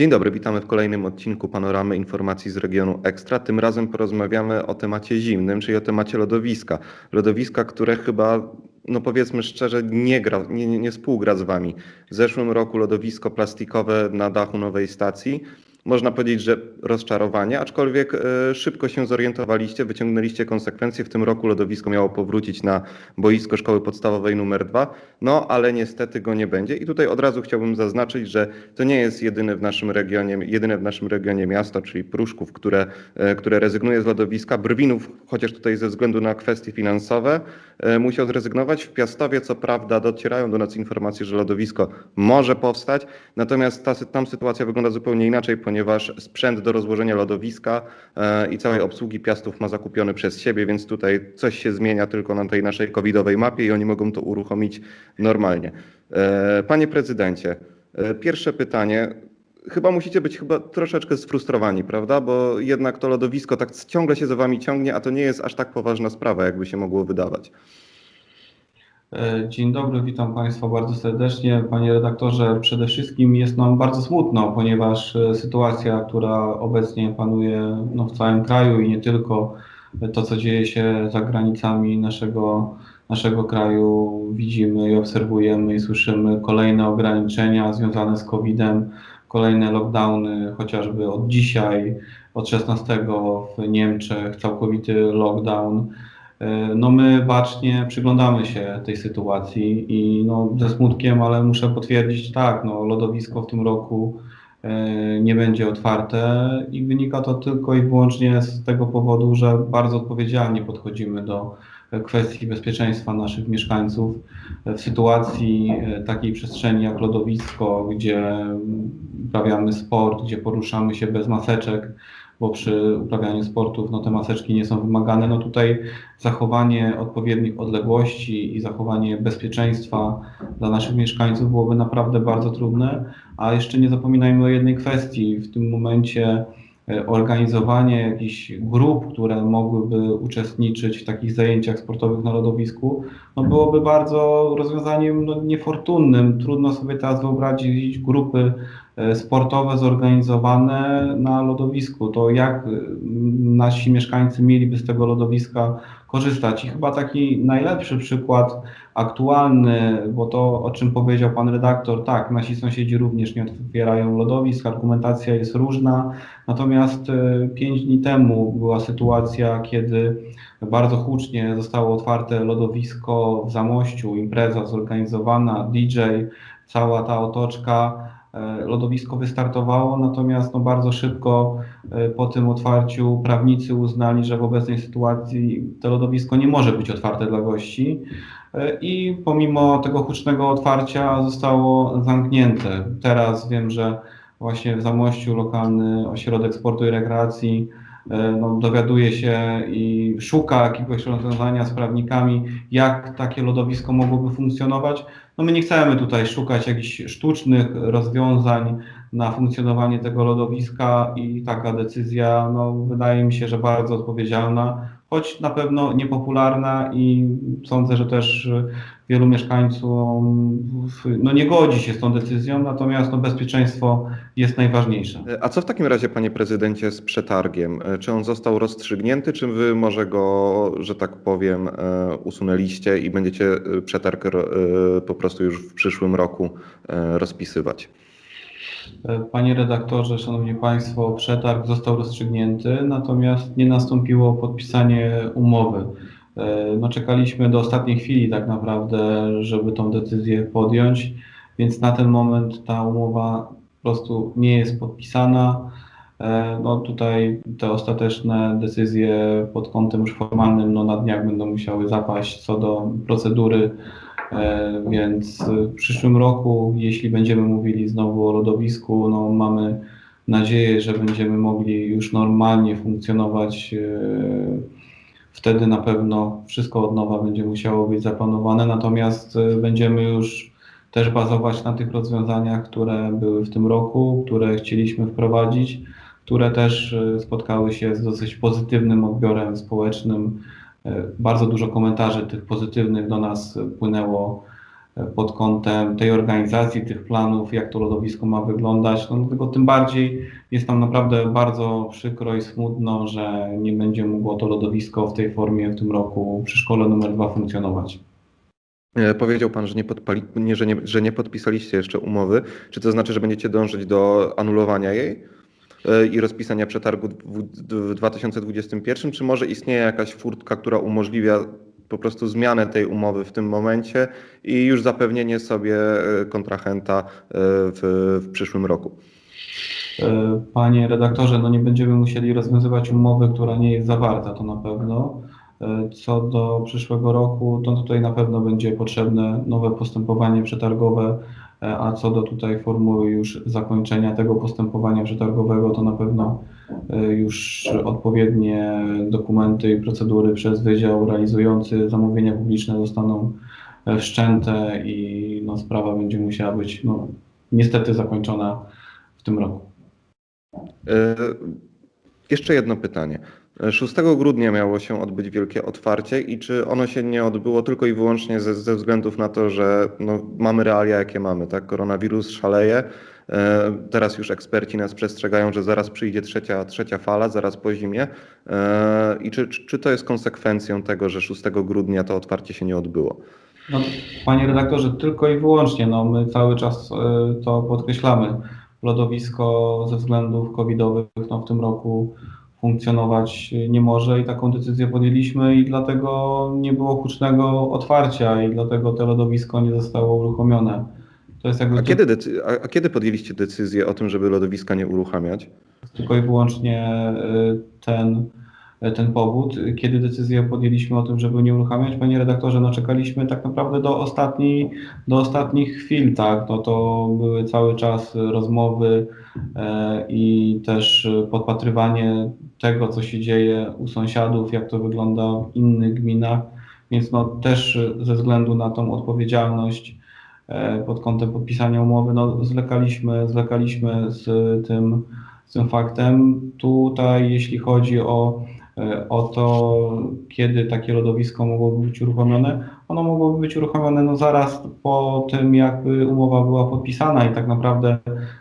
Dzień dobry, witamy w kolejnym odcinku Panoramy Informacji z regionu Ekstra. Tym razem porozmawiamy o temacie zimnym, czyli o temacie lodowiska. Lodowiska, które chyba, no powiedzmy szczerze, nie, gra, nie, nie, współgra z Wami. W zeszłym roku lodowisko plastikowe na dachu nowej stacji można powiedzieć, że rozczarowanie, aczkolwiek e, szybko się zorientowaliście, wyciągnęliście konsekwencje. W tym roku lodowisko miało powrócić na boisko szkoły podstawowej numer dwa, no ale niestety go nie będzie. I tutaj od razu chciałbym zaznaczyć, że to nie jest jedyny w naszym regionie, jedyne w naszym regionie miasto, czyli Pruszków, które, e, które rezygnuje z lodowiska. Brwinów, chociaż tutaj ze względu na kwestie finansowe, e, musiał zrezygnować. W Piastowie, co prawda, docierają do nas informacje, że lodowisko może powstać, natomiast ta, tam sytuacja wygląda zupełnie inaczej, ponieważ sprzęt do rozłożenia lodowiska e, i całej obsługi Piastów ma zakupiony przez siebie, więc tutaj coś się zmienia tylko na tej naszej covidowej mapie i oni mogą to uruchomić normalnie. E, panie prezydencie, e, pierwsze pytanie. Chyba musicie być chyba troszeczkę sfrustrowani, prawda? Bo jednak to lodowisko tak ciągle się za wami ciągnie, a to nie jest aż tak poważna sprawa, jakby się mogło wydawać. E, dzień dobry, witam Państwa bardzo serdecznie. Panie redaktorze, przede wszystkim jest nam bardzo smutno, ponieważ e, sytuacja, która obecnie panuje no, w całym kraju i nie tylko, e, to co dzieje się za granicami naszego, naszego kraju, widzimy i obserwujemy i słyszymy kolejne ograniczenia związane z COVID-em, kolejne lockdowny, chociażby od dzisiaj, od 16 w Niemczech, całkowity lockdown. No my bacznie przyglądamy się tej sytuacji i no ze smutkiem, ale muszę potwierdzić, tak, no lodowisko w tym roku e, nie będzie otwarte i wynika to tylko i wyłącznie z tego powodu, że bardzo odpowiedzialnie podchodzimy do kwestii bezpieczeństwa naszych mieszkańców. W sytuacji e, takiej przestrzeni jak lodowisko, gdzie uprawiamy sport, gdzie poruszamy się bez maseczek, bo przy uprawianiu sportów no, te maseczki nie są wymagane. No tutaj zachowanie odpowiednich odległości i zachowanie bezpieczeństwa dla naszych mieszkańców byłoby naprawdę bardzo trudne, a jeszcze nie zapominajmy o jednej kwestii. W tym momencie e, organizowanie jakichś grup, które mogłyby uczestniczyć w takich zajęciach sportowych na lodowisku, no byłoby bardzo rozwiązaniem no, niefortunnym. Trudno sobie teraz wyobrazić grupy sportowe zorganizowane na lodowisku. To jak e, nasi mieszkańcy mieliby z tego lodowiska korzystać? I chyba taki najlepszy przykład aktualny, bo to o czym powiedział pan redaktor, tak, nasi sąsiedzi również nie otwierają lodowisk, argumentacja jest różna. Natomiast e, pięć dni temu była sytuacja, kiedy bardzo hucznie zostało otwarte lodowisko w Zamościu, impreza zorganizowana, DJ, cała ta otoczka. E, lodowisko wystartowało, natomiast no bardzo szybko e, po tym otwarciu prawnicy uznali, że w obecnej sytuacji to lodowisko nie może być otwarte dla gości e, i pomimo tego hucznego otwarcia zostało zamknięte. Teraz wiem, że właśnie w Zamościu lokalny ośrodek sportu i rekreacji no, dowiaduje się i szuka jakiegoś rozwiązania z prawnikami, jak takie lodowisko mogłoby funkcjonować. No my nie chcemy tutaj szukać jakichś sztucznych rozwiązań na funkcjonowanie tego lodowiska i taka decyzja, no, wydaje mi się, że bardzo odpowiedzialna, choć na pewno niepopularna i sądzę, że też wielu mieszkańców no, nie godzi się z tą decyzją, natomiast no, bezpieczeństwo jest najważniejsze. A co w takim razie, panie prezydencie, z przetargiem? Czy on został rozstrzygnięty, czy wy może go, że tak powiem, e, usunęliście i będziecie e, przetarg e, po prostu już w przyszłym roku rozpisywać? Panie redaktorze, szanowni państwo, przetarg został rozstrzygnięty, natomiast nie nastąpiło podpisanie umowy. E, no, czekaliśmy do ostatniej chwili tak naprawdę, żeby tą decyzję podjąć, więc na ten moment ta umowa po prostu nie jest podpisana. E, no tutaj te ostateczne decyzje pod kątem już formalnym no na dniach będą musiały zapaść co do procedury, e, więc w przyszłym roku, jeśli będziemy mówili znowu o lodowisku, no mamy nadzieję, że będziemy mogli już normalnie funkcjonować wtedy na pewno wszystko od nowa będzie musiało być zaplanowane, natomiast y, będziemy już też bazować na tych rozwiązaniach, które były w tym roku, które chcieliśmy wprowadzić, które też spotkały się z dosyć pozytywnym odbiorem społecznym. Y, bardzo dużo komentarzy tych pozytywnych do nas płynęło e, pod kątem tej organizacji, tych planów, jak to lodowisko ma wyglądać. No, dlatego tym bardziej jest nam naprawdę bardzo przykro i smutno, że nie będzie mogło to lodowisko w tej formie w tym roku przy szkole numer dwa funkcjonować. E, Powiedział Pan, że nie, podpali, nie, że, nie, że nie podpisaliście jeszcze umowy. Czy to znaczy, że będziecie dążyć do anulowania jej e, i rozpisania przetargu w w 2021? Czy może istnieje jakaś furtka, która umożliwia po prostu zmianę tej umowy w tym momencie i już zapewnienie sobie e, kontrahenta e, w, w przyszłym roku? E, Panie redaktorze, no nie będziemy musieli rozwiązywać umowy, która nie jest zawarta, to na pewno. E, Co do przyszłego roku, to tutaj na pewno będzie potrzebne nowe postępowanie przetargowe, e, a co do tutaj formuły już zakończenia tego postępowania przetargowego, to na pewno e, już odpowiednie dokumenty i procedury przez Wydział realizujący zamówienia publiczne zostaną e, wszczęte i no, sprawa będzie musiała być no, niestety zakończona w tym roku. E, Jeszcze jedno pytanie. E, 6 grudnia miało się odbyć wielkie otwarcie i czy ono się nie odbyło tylko i wyłącznie ze, ze względów na to, że no, mamy realia, jakie mamy, tak? Koronawirus szaleje. E, Teraz już eksperci nas przestrzegają, że zaraz przyjdzie trzecia, trzecia fala, zaraz po zimie. E, I czy, czy czy to jest konsekwencją tego, że 6 grudnia to otwarcie się nie odbyło? No, panie redaktorze, tylko i wyłącznie, no, my cały czas e, to podkreślamy. Lodowisko ze względów covidowych no, w tym roku funkcjonować nie może i taką decyzję podjęliśmy i dlatego nie było hucznego otwarcia i dlatego to lodowisko nie zostało uruchomione. To jest jakby A kiedy, decy- a, a kiedy podjęliście decyzję o tym, żeby lodowiska nie uruchamiać? tylko i wyłącznie y, ten, ten powód. Kiedy decyzję podjęliśmy o tym, żeby nie uruchamiać, panie redaktorze, no czekaliśmy tak naprawdę do, ostatniej, do ostatnich chwil, tak, no to były cały czas rozmowy e, i też podpatrywanie tego, co się dzieje u sąsiadów, jak to wygląda w innych gminach, więc no też ze względu na tą odpowiedzialność e, pod kątem podpisania umowy, no zwlekaliśmy, zwlekaliśmy z tym z tym faktem. Tutaj, jeśli chodzi o, o to, kiedy takie lodowisko mogłoby być uruchomione, ono mogłoby być uruchomione no zaraz po tym, jakby umowa była podpisana i tak naprawdę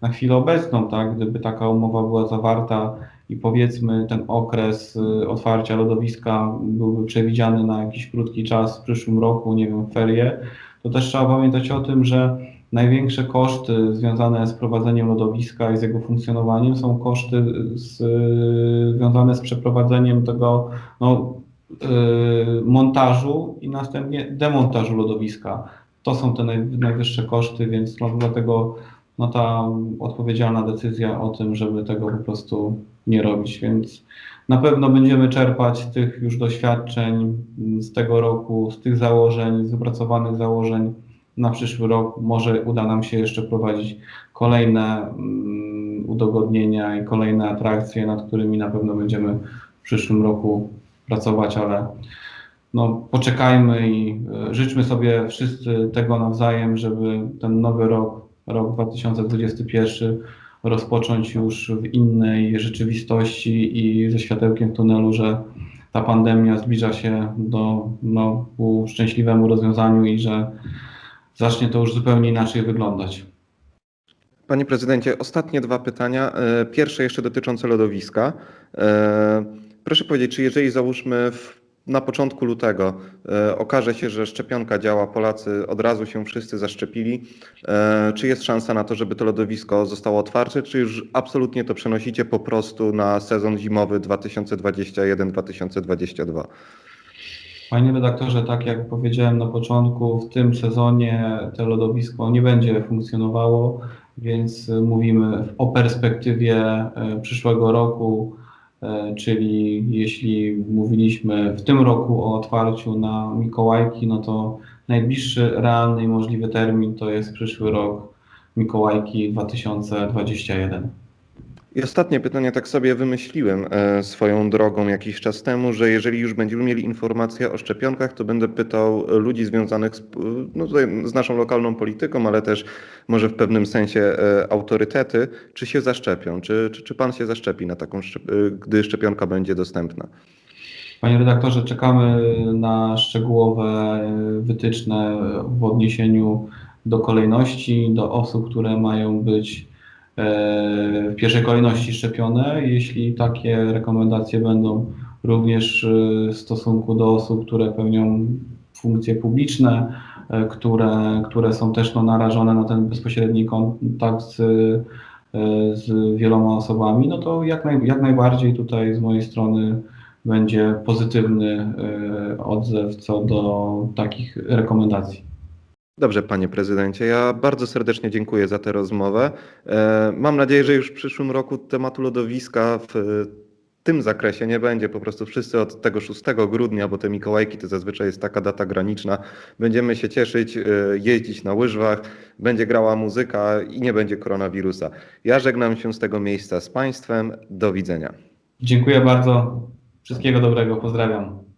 na chwilę obecną, tak, gdyby taka umowa była zawarta i powiedzmy ten okres y, otwarcia lodowiska byłby przewidziany na jakiś krótki czas w przyszłym roku, nie wiem, ferie, to też trzeba pamiętać o tym, że Największe koszty związane z prowadzeniem lodowiska i z jego funkcjonowaniem są koszty z, związane z przeprowadzeniem tego no, y, montażu i następnie demontażu lodowiska. To są te naj, najwyższe koszty, więc no, dlatego no, ta odpowiedzialna decyzja o tym, żeby tego po prostu nie robić. Więc na pewno będziemy czerpać tych już doświadczeń z tego roku, z tych założeń, z wypracowanych założeń na przyszły rok może uda nam się jeszcze prowadzić kolejne mm, udogodnienia i kolejne atrakcje, nad którymi na pewno będziemy w przyszłym roku pracować, ale no, poczekajmy i e, życzmy sobie wszyscy tego nawzajem, żeby ten nowy rok, rok 2021 rozpocząć już w innej rzeczywistości i ze światełkiem w tunelu, że ta pandemia zbliża się do no, ku szczęśliwemu rozwiązaniu i że zacznie to już zupełnie inaczej wyglądać. Panie prezydencie, ostatnie dwa pytania. E, Pierwsze jeszcze dotyczące lodowiska. E, Proszę powiedzieć, czy jeżeli załóżmy w, na początku lutego e, okaże się, że szczepionka działa, Polacy od razu się wszyscy zaszczepili, czy jest szansa na to, żeby to lodowisko zostało otwarte, czy już absolutnie to przenosicie po prostu na sezon zimowy 2021-2022? Panie redaktorze, tak jak powiedziałem na początku, w tym sezonie to lodowisko nie będzie funkcjonowało, więc mówimy o perspektywie y, przyszłego roku, y, czyli jeśli mówiliśmy w tym roku o otwarciu na Mikołajki, no to najbliższy realny i możliwy termin to jest przyszły rok Mikołajki 2021. I ostatnie pytanie, tak sobie wymyśliłem e, swoją drogą jakiś czas temu, że jeżeli już będziemy mieli informacje o szczepionkach, to będę pytał ludzi związanych z, no z naszą lokalną polityką, ale też może w pewnym sensie e, autorytety, czy się zaszczepią, czy, czy, czy pan się zaszczepi na taką, e, gdy szczepionka będzie dostępna. Panie redaktorze, czekamy na szczegółowe wytyczne w odniesieniu do kolejności, do osób, które mają być w pierwszej kolejności szczepione. Jeśli takie rekomendacje będą również e, w stosunku do osób, które pełnią funkcje publiczne, e, które, które są też no, narażone na ten bezpośredni kontakt z, e, z wieloma osobami, no to jak, naj, jak najbardziej tutaj z mojej strony będzie pozytywny e, odzew co do takich rekomendacji. Dobrze, panie prezydencie, ja bardzo serdecznie dziękuję za tę rozmowę. E, Mam nadzieję, że już w przyszłym roku tematu lodowiska w e, tym zakresie nie będzie. Po prostu wszyscy od tego 6 grudnia, bo te Mikołajki to zazwyczaj jest taka data graniczna, będziemy się cieszyć, e, jeździć na łyżwach, będzie grała muzyka i nie będzie koronawirusa. Ja żegnam się z tego miejsca z państwem. Do widzenia. Dziękuję bardzo. Wszystkiego dobrego. Pozdrawiam.